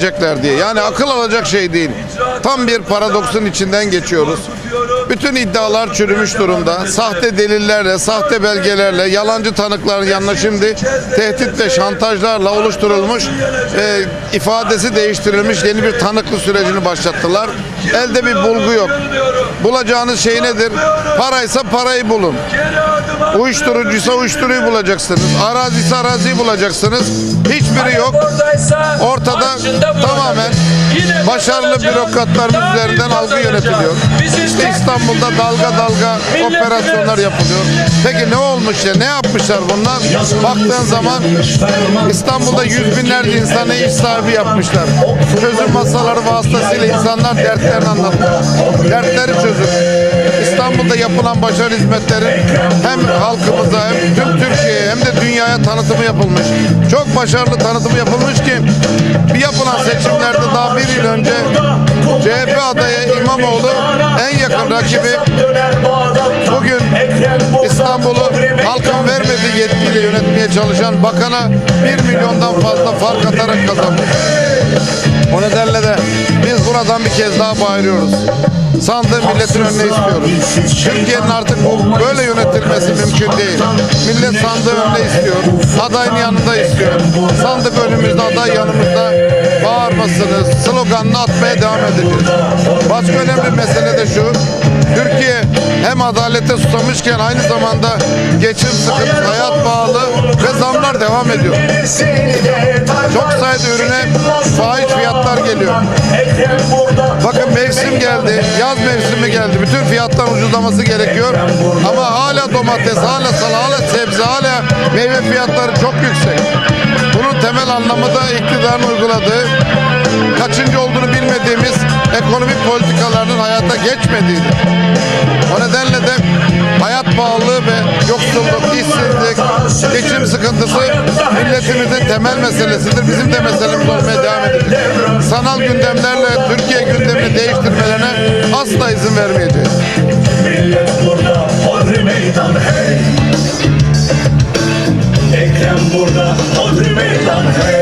Verecekler diye. Yani akıl alacak şey değil. Tam bir paradoksun içinden geçiyoruz. Bütün iddialar çürümüş durumda. Sahte delillerle, sahte belgelerle, yalancı tanıkların yanına şimdi tehdit ve şantajlarla oluşturulmuş, e, ifadesi değiştirilmiş yeni bir tanıklı sürecini başlattılar. Elde bir bulgu yok. Bulacağınız şey nedir? Paraysa parayı bulun. Uyuşturucuysa uyuşturuyu bulacaksınız. Araziyse araziyi bulacaksınız. Hiçbiri yok. Ortada tamamen başarılı bürokratlarımız üzerinden algı yönetiliyor. İşte İstanbul'da dalga dalga operasyonlar yapılıyor. Peki ne olmuş ya? Ne yapmışlar bunlar? Baktığın zaman İstanbul'da yüz binlerce insanı iş sahibi yapmışlar. Çözüm masaları vasıtasıyla insanlar dertlerini anlatıyor. Dertleri çözüm. İstanbul'da yapılan başarı hizmetlerin hem halkımıza hem tüm Türkiye'ye hem de dünyaya tanıtımı yapılmış. Çok başarılı tanıtımı yapılmış ki bir yapılan seçimlerde daha bir yıl önce CHP adayı İmamoğlu en yakın rakibi bugün İstanbul'u halkın vermediği yetkiyle yönetmeye çalışan bakana 1 milyondan fazla fark atarak kazanmış. O nedenle de buradan bir kez daha bağırıyoruz. Sandığı milletin önüne istiyoruz. Türkiye'nin artık bu böyle yönetilmesi mümkün değil. Millet sandığı önüne istiyor. Adayın yanında istiyor. Sandık önümüzde, aday yanımızda. Bağırmasınız, sloganını atmaya devam edeceğiz. Başka önemli mesele de şu. Türkiye hem adalete susamışken aynı zamanda geçim sıkıntısı, hayat pahalı ve zamlar devam ediyor. Çok sayıda ürüne fahiş fiyatlar geliyor. Bakın mevsim geldi, yaz mevsimi geldi. Bütün fiyatlar ucuzlaması gerekiyor. Ama hala domates, hala salat, hala sebze, hala meyve fiyatları çok yüksek. Bunun temel anlamı da iktidarın uyguladığı, kaçıncı olduğunu bilmediğimiz sıkıntısı milletimizin temel meselesidir. Bizim de meselemiz olmaya devam edecek. Sanal gündemlerle Türkiye gündemini değiştirmelerine asla izin vermeyeceğiz. Millet burada, hey Ekrem burada, meydan hey